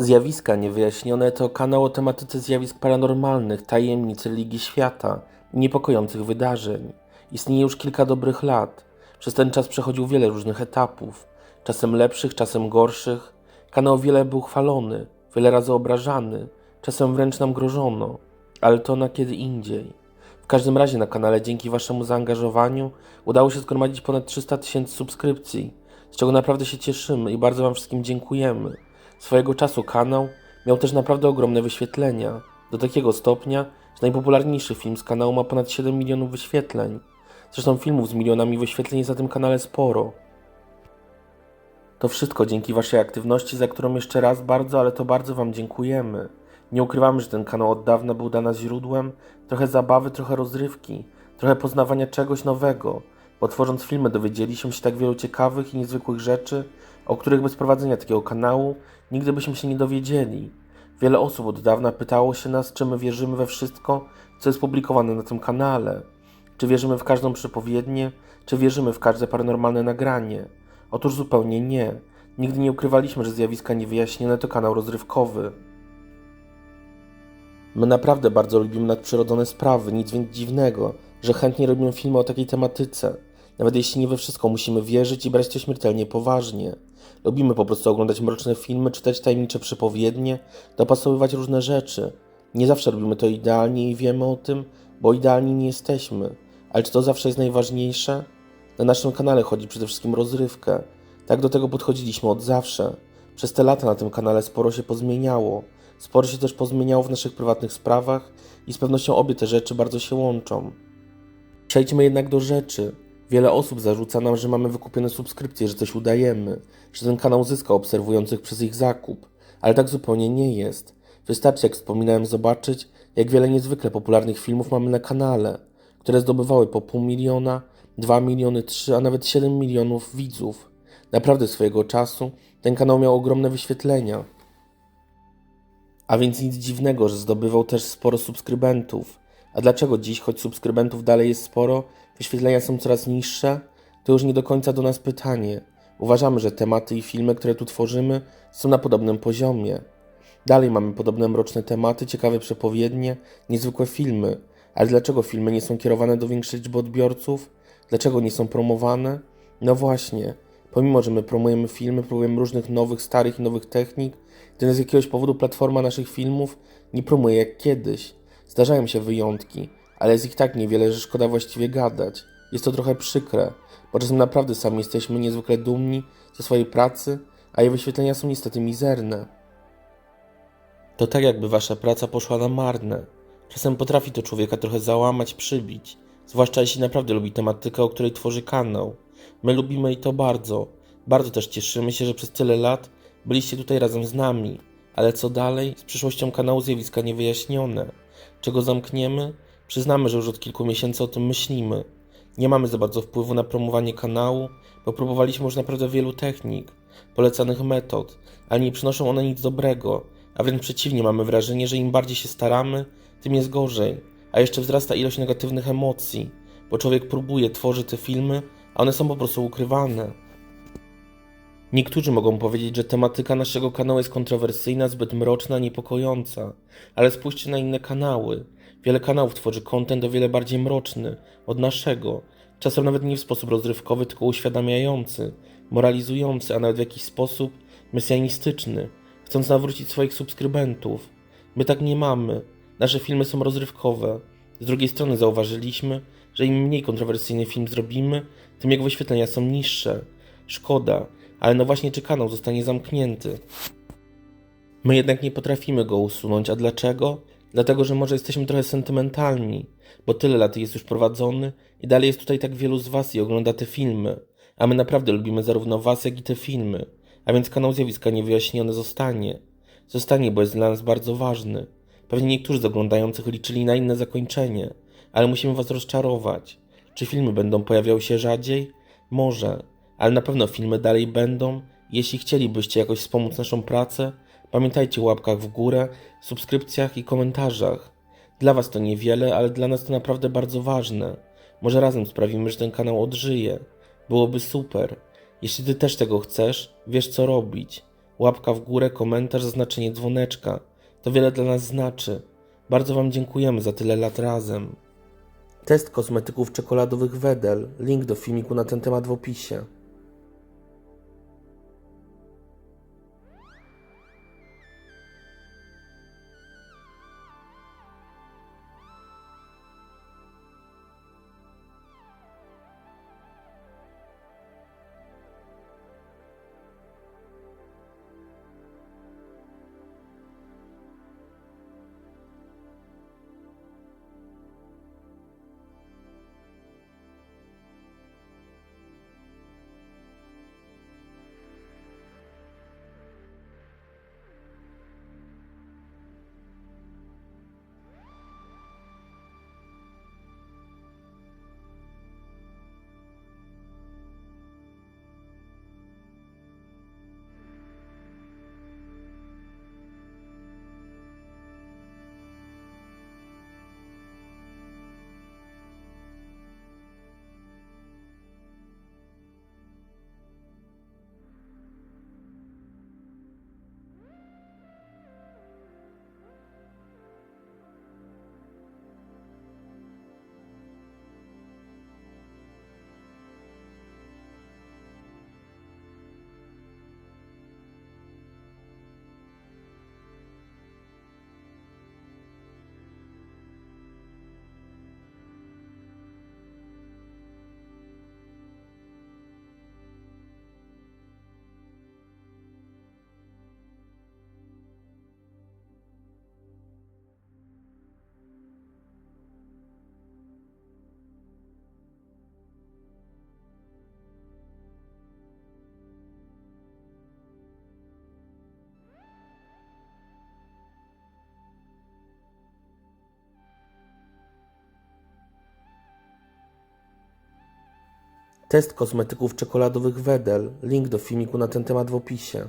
Zjawiska Niewyjaśnione to kanał o tematyce zjawisk paranormalnych, tajemnic Ligi Świata niepokojących wydarzeń. Istnieje już kilka dobrych lat. Przez ten czas przechodził wiele różnych etapów, czasem lepszych, czasem gorszych. Kanał wiele był chwalony, wiele razy obrażany, czasem wręcz nam grożono, ale to na kiedy indziej. W każdym razie na kanale dzięki Waszemu zaangażowaniu udało się zgromadzić ponad 300 tysięcy subskrypcji, z czego naprawdę się cieszymy i bardzo Wam wszystkim dziękujemy. Swojego czasu kanał miał też naprawdę ogromne wyświetlenia, do takiego stopnia, że najpopularniejszy film z kanału ma ponad 7 milionów wyświetleń. Zresztą filmów z milionami wyświetleń jest na tym kanale sporo. To wszystko dzięki Waszej aktywności, za którą jeszcze raz bardzo, ale to bardzo Wam dziękujemy. Nie ukrywamy, że ten kanał od dawna był dla nas źródłem trochę zabawy, trochę rozrywki, trochę poznawania czegoś nowego, bo tworząc filmy dowiedzieliśmy się tak wielu ciekawych i niezwykłych rzeczy, o których bez prowadzenia takiego kanału nigdy byśmy się nie dowiedzieli. Wiele osób od dawna pytało się nas, czy my wierzymy we wszystko, co jest publikowane na tym kanale. Czy wierzymy w każdą przepowiednię, czy wierzymy w każde paranormalne nagranie. Otóż zupełnie nie. Nigdy nie ukrywaliśmy, że zjawiska niewyjaśnione to kanał rozrywkowy. My naprawdę bardzo lubimy nadprzyrodzone sprawy, nic więc dziwnego, że chętnie robimy filmy o takiej tematyce. Nawet jeśli nie we wszystko musimy wierzyć i brać to śmiertelnie poważnie. Lubimy po prostu oglądać mroczne filmy, czytać tajemnicze przepowiednie, dopasowywać różne rzeczy. Nie zawsze robimy to idealnie i wiemy o tym, bo idealni nie jesteśmy. Ale czy to zawsze jest najważniejsze? Na naszym kanale chodzi przede wszystkim o rozrywkę. Tak do tego podchodziliśmy od zawsze. Przez te lata na tym kanale sporo się pozmieniało. Sporo się też pozmieniało w naszych prywatnych sprawach i z pewnością obie te rzeczy bardzo się łączą. Przejdźmy jednak do rzeczy. Wiele osób zarzuca nam, że mamy wykupione subskrypcje, że coś udajemy, że ten kanał zyska obserwujących przez ich zakup, ale tak zupełnie nie jest. Wystarczy, jak wspominałem, zobaczyć, jak wiele niezwykle popularnych filmów mamy na kanale, które zdobywały po pół miliona, dwa miliony, trzy, a nawet siedem milionów widzów. Naprawdę swojego czasu ten kanał miał ogromne wyświetlenia. A więc nic dziwnego, że zdobywał też sporo subskrybentów. A dlaczego dziś, choć subskrybentów dalej jest sporo, wyświetlenia są coraz niższe? To już nie do końca do nas pytanie. Uważamy, że tematy i filmy, które tu tworzymy, są na podobnym poziomie. Dalej mamy podobne mroczne tematy, ciekawe przepowiednie, niezwykłe filmy. Ale dlaczego filmy nie są kierowane do większej liczby odbiorców? Dlaczego nie są promowane? No właśnie, pomimo, że my promujemy filmy, próbujemy różnych nowych, starych i nowych technik, to z jakiegoś powodu platforma naszych filmów nie promuje jak kiedyś. Zdarzają się wyjątki, ale jest ich tak niewiele, że szkoda właściwie gadać. Jest to trochę przykre, bo czasem naprawdę sami jesteśmy niezwykle dumni ze swojej pracy, a jej wyświetlenia są niestety mizerne. To tak jakby wasza praca poszła na marne. Czasem potrafi to człowieka trochę załamać, przybić, zwłaszcza jeśli naprawdę lubi tematykę, o której tworzy kanał. My lubimy i to bardzo. Bardzo też cieszymy się, że przez tyle lat byliście tutaj razem z nami. Ale co dalej z przyszłością kanału Zjawiska Niewyjaśnione? Czego zamkniemy? Przyznamy, że już od kilku miesięcy o tym myślimy. Nie mamy za bardzo wpływu na promowanie kanału, bo próbowaliśmy już naprawdę wielu technik, polecanych metod, ale nie przynoszą one nic dobrego, a wręcz przeciwnie, mamy wrażenie, że im bardziej się staramy, tym jest gorzej, a jeszcze wzrasta ilość negatywnych emocji, bo człowiek próbuje, tworzy te filmy, a one są po prostu ukrywane. Niektórzy mogą powiedzieć, że tematyka naszego kanału jest kontrowersyjna, zbyt mroczna, niepokojąca, ale spójrzcie na inne kanały. Wiele kanałów tworzy kontent o wiele bardziej mroczny od naszego, czasem nawet nie w sposób rozrywkowy, tylko uświadamiający, moralizujący, a nawet w jakiś sposób mesjanistyczny, chcąc nawrócić swoich subskrybentów. My tak nie mamy. Nasze filmy są rozrywkowe. Z drugiej strony zauważyliśmy, że im mniej kontrowersyjny film zrobimy, tym jego wyświetlenia są niższe. Szkoda, ale no właśnie czy kanał zostanie zamknięty. My jednak nie potrafimy go usunąć, a dlaczego? Dlatego, że może jesteśmy trochę sentymentalni, bo tyle lat jest już prowadzony i dalej jest tutaj tak wielu z Was i ogląda te filmy, a my naprawdę lubimy zarówno Was, jak i te filmy, a więc kanał Zjawiska Niewyjaśnione zostanie. Zostanie, bo jest dla nas bardzo ważny. Pewnie niektórzy z oglądających liczyli na inne zakończenie, ale musimy Was rozczarować. Czy filmy będą pojawiały się rzadziej? Może, ale na pewno filmy dalej będą. Jeśli chcielibyście jakoś wspomóc naszą pracę, Pamiętajcie o łapkach w górę, subskrypcjach i komentarzach. Dla Was to niewiele, ale dla nas to naprawdę bardzo ważne. Może razem sprawimy, że ten kanał odżyje. Byłoby super. Jeśli Ty też tego chcesz, wiesz co robić. Łapka w górę, komentarz, zaznaczenie dzwoneczka. To wiele dla nas znaczy. Bardzo Wam dziękujemy za tyle lat razem. Test kosmetyków czekoladowych Wedel. Link do filmiku na ten temat w opisie. Test kosmetyków czekoladowych Wedel. Link do filmiku na ten temat w opisie.